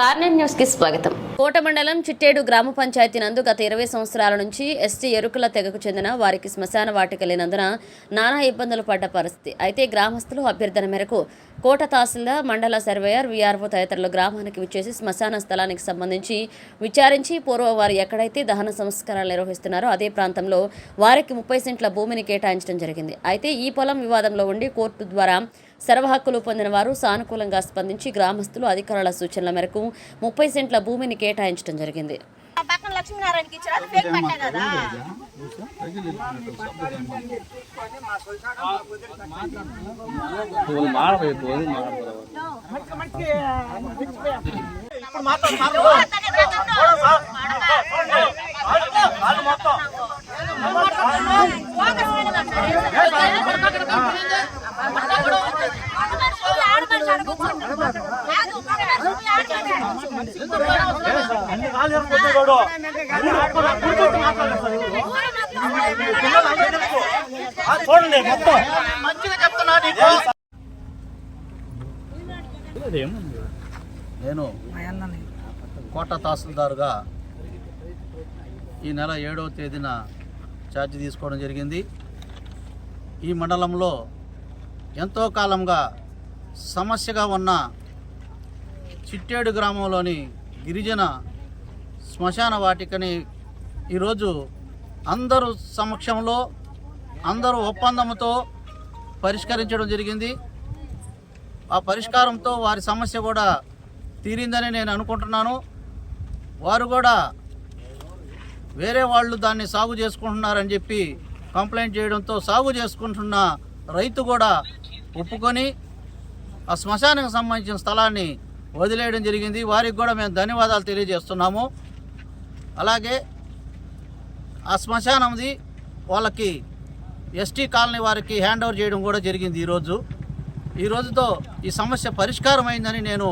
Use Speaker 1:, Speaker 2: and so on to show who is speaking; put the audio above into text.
Speaker 1: కార్నెట్ న్యూస్కి స్వాగతం.
Speaker 2: కోట మండలం చిట్టేడు గ్రామ పంచాయతీ నందు గత ఇరవై సంవత్సరాల నుంచి ఎస్టీ ఎరుకుల తెగకు చెందిన వారికి శ్మశాన వాటిక లేనందున నానా ఇబ్బందులు పడ్డ పరిస్థితి. అయితే గ్రామస్తులు అభ్యర్థన మేరకు కోట తహసీల్దార్ మండల సర్వేయర్ వీఆర్ఓ తదితరులు గ్రామానికి విచ్చేసి శ్మశాన స్థలానికి సంబంధించి విచారించి పూర్వ వారు ఎక్కడైతే దహన సంస్కారాలు నిర్వహిస్తున్నారో అదే ప్రాంతంలో వారికి ముప్పై సెంట్ల భూమిని కేటాయించడం జరిగింది. అయితే ఈ పొలం వివాదంలో ఉండి కోర్టు ద్వారా సర్వ హక్కులు పొందిన వారు సానుకూలంగా స్పందించి గ్రామస్తులు అధికారుల సూచనల మేరకు ముప్పై సెంట్ల భూమిని కేటాయించడం జరిగింది.
Speaker 3: ఆ పక్కన లక్ష్మీనారాయణకి ఇచ్చారు. అది ఫేక్ పట్టా కదా.
Speaker 4: చూడండి మొత్తం
Speaker 5: నేను కోట తహసీల్దారుగా ఈ నెల ఏడవ తేదీన ఛార్జ్ తీసుకోవడం జరిగింది. ఈ మండలంలో ఎంతో కాలంగా సమస్యగా ఉన్న చిట్టేడు గ్రామంలోని గిరిజన శ్మశాన వాటికని ఈరోజు అందరూ సమక్షంలో అందరూ ఒప్పందంతో పరిష్కరించడం జరిగింది. ఆ పరిష్కారంతో వారి సమస్య కూడా తీరిందని నేను అనుకుంటున్నాను. వారు కూడా వేరే వాళ్ళు దాన్ని సాగు చేసుకుంటున్నారని చెప్పి కంప్లైంట్ చేయడంతో సాగు చేసుకుంటున్న రైతు కూడా ఒప్పుకొని ఆ శ్మశానానికి సంబంధించిన స్థలాన్ని వదిలేయడం జరిగింది. వారికి కూడా మేము ధన్యవాదాలు తెలియజేస్తున్నాము. అలాగే ఆ శ్మశానంది వాళ్ళకి ఎస్టీ కాలనీ వారికి హ్యాండ్ ఓవర్ చేయడం కూడా జరిగింది ఈరోజు. ఈ రోజుతో ఈ సమస్య పరిష్కారం అయిందని నేను